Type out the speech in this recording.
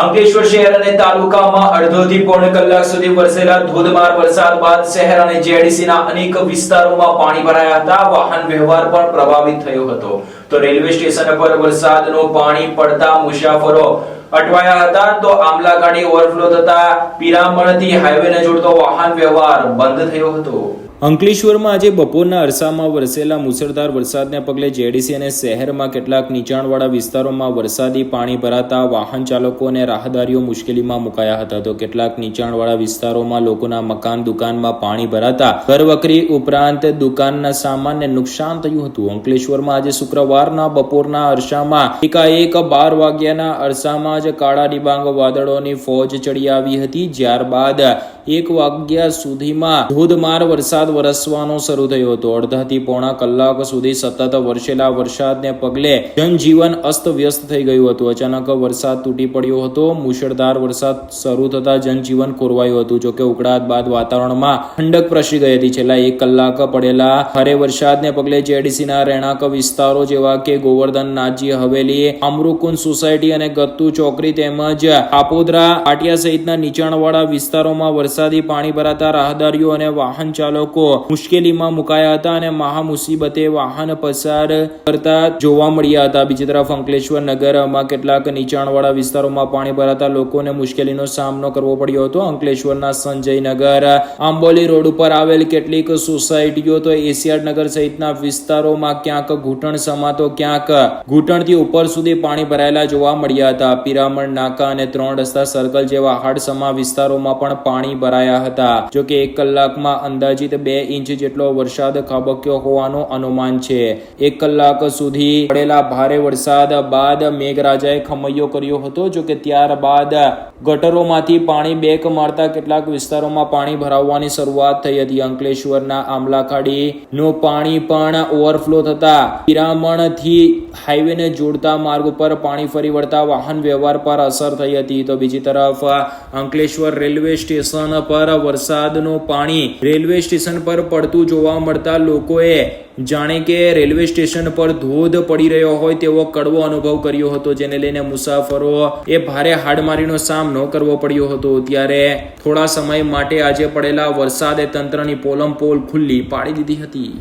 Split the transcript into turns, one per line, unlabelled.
અંકલેશ્વર શહેર અને તાલુકામાં અડધોથી પોણ કલાક સુધી વરસેલા ધોધમાર વરસાદ બાદ શહેર અને જેડીસીના અનેક વિસ્તારોમાં પાણી ભરાયા હતા. વાહન વ્યવહાર પણ પ્રભાવિત થયો હતો. તો રેલવે સ્ટેશન પર વરસાદનું પાણી પડતા મુસાફરો અટવાયા હતા. તો આમલા ગાડી ઓવરફ્લો થતા પિરામણથી હાઈવેને જોડતો વાહન વ્યવહાર બંધ થયો હતો. અંકલેશ્વરમાં આજે બપોરના અરસામાં વરસેલા મુસળધાર વરસાદને પગલે જેડીસી અને શહેરમાં કેટલાક નીચાણવાળા વિસ્તારોમાં વરસાદી પાણી ભરાતા વાહન ચાલકો અને રાહદારીઓ મુશ્કેલીમાં મુકાયા હતા. તો કેટલાક નીચાણવાળા વિસ્તારોમાં લોકોના મકાન દુકાનમાં પાણી ભરાતા ઘરવકરી ઉપરાંત દુકાનના સામાનને નુકસાન થયું હતું. અંકલેશ્વરમાં આજે શુક્રવારના બપોરના અરસામાં એકાએક બાર વાગ્યાના અરસામાં જ કાળા ડિબાંગ વાદળોની ફોજ ચડી આવી હતી. ત્યારબાદ એક વાગ્યા સુધીમાં ધોધમાર વરસાદ વરસવાનો શરૂ થયો હતો. અડધાથી પોણા કલાક સુધી સતત વરસેલા વરસાદને પગલે જનજીવન અસ્તવ્યસ્ત થઈ ગયું હતું. અચાનક વરસાદ તૂટી પડ્યો હતો. મુશળધાર વરસાદ શરૂ થતા જનજીવન ખોરવાયું હતું. જોકે ઉકળાટ બાદ વાતાવરણમાં ઠંડક પ્રસરી ગઈ હતી. છેલ્લા એક કલાક પડેલા ભારે વરસાદને પગલે જેડીસીના રહેણાંક વિસ્તારો જેવા કે ગોવર્ધન નાથજી હવેલી અમરુકુંજ સોસાયટી અને ગત્તુ ચોકડી તેમજ આપોદરા પાટિયા સહિતના નીચાણવાળા વિસ્તારોમાં વરસાદી પાણી ભરાતા રાહદારીઓ અને વાહન ચાલકો મુશ્કેલીમાં મુકાયા હતા અને મહા મુસીબતે વાહન પસાર કરતા જોવા મળ્યા હતા. બીજી તરફ અંકલેશ્વર નગરમાં કેટલાક નીચાણવાળા વિસ્તારોમાં પાણી ભરાતા લોકોને મુશ્કેલીનો સામનો કરવો પડ્યો હતો. અંકલેશ્વરના સંજયનગર, આંબોલી રોડ ઉપર આવેલ કેટલીક સોસાયટીઓ તો એશિયાડ નગર સહિતના વિસ્તારોમાં ક્યાંક ઘૂંટણ સમા તો ક્યાંક ઘૂંટણથી ઉપર સુધી પાણી ભરાયેલા જોવા મળ્યા હતા. પિરામણ, નાકા અને ત્રણ રસ્તા સર્કલ જેવા હાડસમા વિસ્તારોમાં પણ પાણી ભરાયા હતા. જોકે એક કલાકમાં અંદાજિત બે ઇંચ જેટલો વરસાદ ખાબક્યો હોવાનું અનુમાન છે. એક કલાક સુધી પડેલા ભારે વરસાદ બાદ મેઘરાજાએ ખમૈયો કર્યો હતો. જોકે ત્યારબાદ ગટરોમાંથી પાણી બેક મારતા કેટલાક વિસ્તારોમાં પાણી ભરાવવાની શરૂઆત થઈ હતી. અંકલેશ્વરના આમલાખાડી નું પાણી પણ ઓવરફ્લો થતા પિરામણથી હાઈવેને જોડતા માર્ગ ઉપર પાણી ફરી વળતા વાહન વ્યવહાર પર અસર થઈ હતી. તો બીજી તરફ અંકલેશ્વર રેલવે સ્ટેશન પર વરસાદનું પાણી રેલવે સ્ટેશન પર પડતું જોવા મળતા લોકોએ જાણે કે રેલવે સ્ટેશન પર ધોધ પડી રહ્યો હોય તેવો કડવો અનુભવ કર્યો હતો, જેને લઈને મુસાફરો એ ભારે હાડમારીનો સામનો કરવો પડ્યો હતો. ત્યારે થોડા સમય માટે આજે પડેલા વરસાદે તંત્રની પોલમ પોલ ખુલ્લી પાડી દીધી હતી.